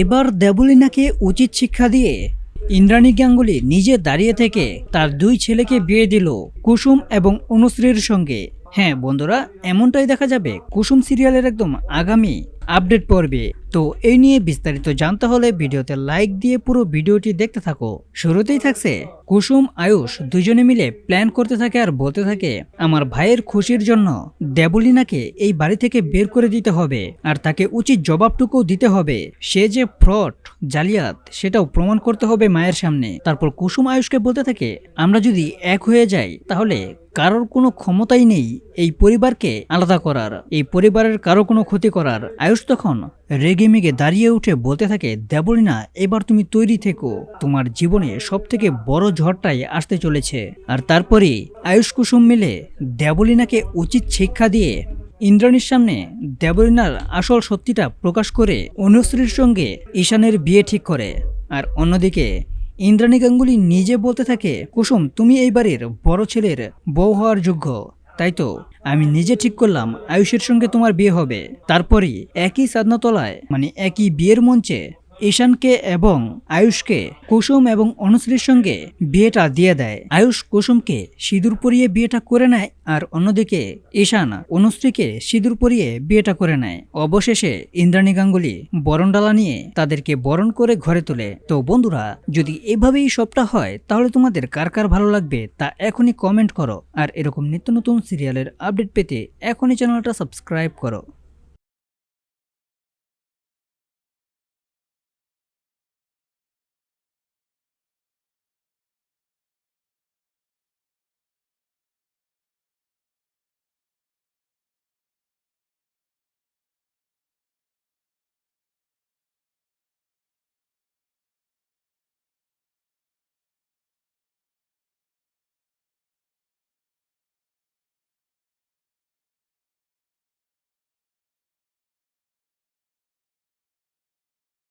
এবার দেবলিনাকে উচিত শিক্ষা দিয়ে ইন্দ্রাণী গাঙ্গুলি নিজে দাঁড়িয়ে থেকে তার দুই ছেলেকে বিয়ে দিল, কুসুম এবং অনুশ্রীর সঙ্গে। হ্যাঁ বন্ধুরা, এমনটাই দেখা যাবে কুসুম সিরিয়ালের একদম আগামী আপডেট পর্বে। তো এই নিয়ে বিস্তারিত জানতে হলে ভিডিওতে লাইক দিয়ে পুরো ভিডিওটি দেখতে থাকো। শুরুতেই থাকছে কুসুম, আয়ুষ দুজনে মিলে প্ল্যান করতে থাকে আর বলতে থাকে, আমার ভাইয়ের খুশির জন্য দেবলিনাকে এই বাড়ি থেকে বের করে দিতে হবে আর তাকে উচিত জবাবটুকু দিতে হবে। সে যে ফ্রড, জালিয়াত, সেটাও প্রমাণ করতে হবে মায়ের সামনে। তারপর কুসুম, আয়ুষকে বলতে থাকে, আমরা যদি এক হয়ে যাই, তাহলে কারোর কোনো ক্ষমতাই নেই এই পরিবারকে আলাদা করার। এই পরিবারের কারও কোনো ক্ষতি করার। আয়ুষ তখন রেগে মেগে দাঁড়িয়ে উঠে বলতে থাকে, দেবলিনা, এবার তুমি তৈরি থেকো। তোমার জীবনে সব থেকে বড় ঝড়টাই আসতে চলেছে। আর তারপরে আয়ুষ কুসুম মিলে দেবলিনাকে উচিত শিক্ষা দিয়ে ইন্দ্রাণীর সামনে দেবলিনার আসল সত্যিটা প্রকাশ করে অনুশ্রীর সঙ্গে ঈশানের বিয়ে ঠিক করে। আর অন্যদিকে ইন্দ্রাণী গাঙ্গুলি নিজে বলতে থাকে, কুসুম, তুমি এই বাড়ির বড় ছেলের বউ হওয়ার যোগ্য। তাই তো আমি নিজে ঠিক করলাম, আয়ুষের সঙ্গে তোমার বিয়ে হবে। তারপরই একই সাধনাতলায় মানে একই বিয়ের মঞ্চে ঈশানকে এবং আয়ুষকে কুসুম এবং অনুশ্রীর সঙ্গে বিয়েটা দিয়ে দেয়। আয়ুষ কুসুমকে সিঁদুর পরিয়ে বিয়েটা করে নেয় আর অন্যদিকে ঈশান অনুশ্রীকে সিঁদুর পরিয়ে বিয়েটা করে নেয়। অবশেষে ইন্দ্রাণী গাঙ্গুলি বরণডালা নিয়ে তাদেরকে বরণ করে ঘরে তোলে। তো বন্ধুরা, যদি এভাবেই সবটা হয়, তাহলে তোমাদের কার কার ভালো লাগবে তা এখনই কমেন্ট করো। আর এরকম নিত্য নতুন সিরিয়ালের আপডেট পেতে এখনই চ্যানেলটা সাবস্ক্রাইব করো।